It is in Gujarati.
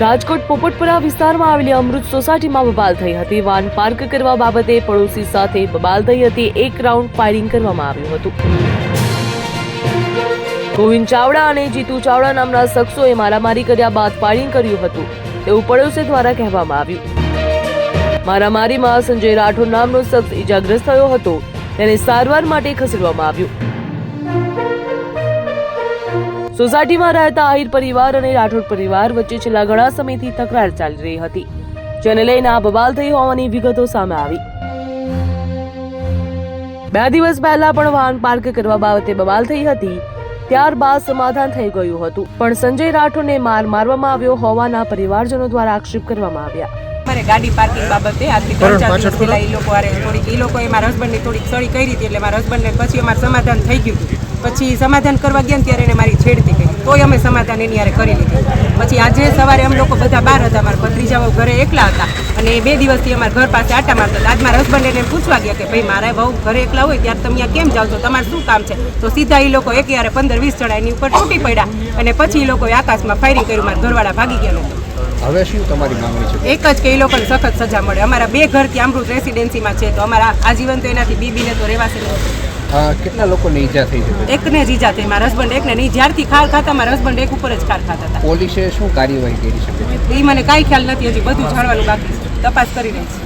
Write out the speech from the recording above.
રાજકોટ પોપટપુરા વિસ્તારમાં આવેલી અમૃત સોસાયટીમાં બબાલ થઈ હતી. વાન પાર્ક કરવા બાબતે પડોશી સાથે બબાલ થઈ હતી. એક રાઉન્ડ ફાયરિંગ કરવામાં આવ્યું હતું. ગોવિંદ ચાવડા અને જીતુ ચાવડા નામના શખ્સોએ મારામારી કર્યા બાદ ફાયરિંગ કર્યું હતું. તેવું પડોશી દ્વારા કહેવામાં આવ્યું. મારામારીમાં સંજય રાઠોડ નામનો શખ્સ ઇજાગ્રસ્ત થયો હતો. તેને સારવાર માટે ખસેડવામાં આવ્યું. સોસાયટીમાં રહેતા આહિર પરિવાર અને રાઠોડ પરિવાર વચ્ચે છેલ્લા ઘણા સમયથી તકરાર ચાલી રહી હતી, જેને લઈને આ બબાલ થઈ હોવાની વિગતો સામે આવી. બે દિવસ પહેલા પણ વાહન પાર્ક કરવા બાબતે બબાલ થઈ હતી, ત્યારબાદ સમાધાન થઈ ગયું હતું. પણ સંજય રાઠોડને માર મારવામાં આવ્યો હોવાના પરિવારજનો દ્વારા આક્ષેપ કરવામાં આવ્યા. મારે ગાડી પાર્કિંગ બાબતે આજથી ત્રણ ચાર દિવસ પહેલા એ લોકો હારે થોડીક એ લોકોએ મારા હસબન્ડની થોડીક સળી કરી હતી એટલે મારા હસબન્ડને પછી અમારે સમાધાન થઈ ગયું પછી સમાધાન કરવા ગયા ત્યારે એને મારી છેડતી કરી તોય અમે સમાધાન એની યારે કરી લીધું. પછી આજે સવારે અમે લોકો બધા બહાર હતા મારા ભત્રીજાઓ ઘરે એકલા હતા. અને બે દિવસથી અમારા ઘર પાસે આટા મારતા હતા. આજ મારા હસબન્ડ એને પૂછવા ગયા કે ભાઈ મારા બહુ ઘરે એકલા હોય ત્યારે તમે કેમ જાઓ છો? તમારે શું કામ છે? તો સીધા એ લોકો એક યારે પંદર વીસ જણા એની ઉપર તૂટી પડ્યા. અને પછી એ લોકોએ આકાશમાં ફાયરિંગ કર્યું. મારા ઘરવાળા ભાગી ગયા લોકો હવે શું તમારી માંગણી છે? એક જ કે એ લોકોને સખત સજા મળે. અમારા બે ઘરથી અમૃત રેસિડેન્સીમાં છે તો અમારા આજીવન તો એનાથી બીબીને તો રહેવાશે નહીં. કેટલા લોકોને ઈજા થઈ છે? એકને જ ઈજા થઈ. મારા હસબન્ડ એકને નહીં. જ્યારથી ખાર ખાતા મારા હસબન્ડ એક ઉપર જ ખાર ખાતા હતા. પોલીસે શું કાર્યવાહી કરી શકે એ મને કાંઈ ખ્યાલ નથી હજી બધું જાણવાનું બાકી છે. તપાસ કરી રહી છે.